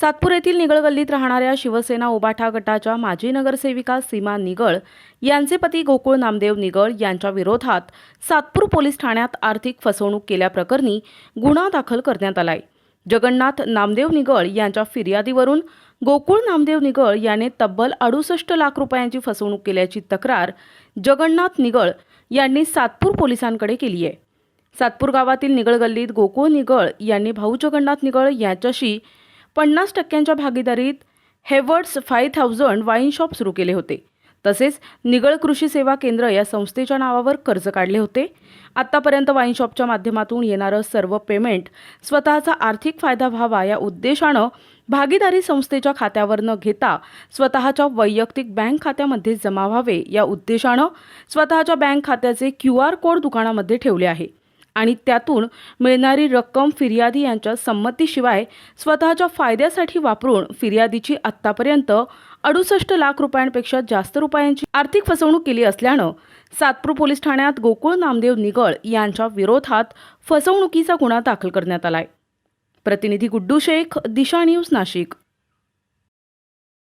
सातपूर येथील निगळ गल्लीत राहणाऱ्या शिवसेना उबाठा गटाच्या माजी नगरसेविका सीमा निगळ यांचे पती गोकुळ नामदेव निगळ यांच्या विरोधात सातपूर पोलीस ठाण्यात आर्थिक फसवणूक केल्याप्रकरणी गुन्हा दाखल करण्यात आलाय. जगन्नाथ नामदेव निगळ यांच्या फिर्यादीवरून गोकुळ नामदेव निगळ याने तब्बल अडुसष्ट लाख रुपयांची फसवणूक केल्याची तक्रार जगन्नाथ निगळ यांनी सातपूर पोलिसांकडे केली आहे. सातपूर गावातील निगळ गल्लीत गोकुळ निगळ यांनी भाऊ जगन्नाथ निगळ यांच्याशी पन्नास टक्क्यांच्या भागीदारीत Haywards five thousand wine shop सुरू केले होते. तसेच निगळ कृषी सेवा केंद्र या संस्थेच्या नावावर कर्ज काढले होते. आत्तापर्यंत वाईन शॉपच्या माध्यमातून येणारं सर्व पेमेंट स्वतःचा आर्थिक फायदा व्हावा या उद्देशानं भागीदारी संस्थेच्या खात्यावर न घेता स्वतःच्या वैयक्तिक बँक खात्यामध्ये जमा व्हावे या उद्देशानं स्वतःच्या बँक खात्याचे क्यू आर कोड दुकानामध्ये ठेवले आहे. आणि त्यातून मिळणारी रक्कम फिर्यादी यांच्या संमतीशिवाय स्वतःच्या फायद्यासाठी वापरून फिर्यादीची आत्तापर्यंत अडुसष्ट लाख रुपयांपेक्षा जास्त रुपयांची आर्थिक फसवणूक केली असल्यानं सातपूर पोलीस ठाण्यात गोकुळ नामदेव निगळ यांच्या विरोधात फसवणुकीचा गुन्हा दाखल करण्यात आलाय. प्रतिनिधी गुड्डू शेख दिशा न्यूज नाशिक.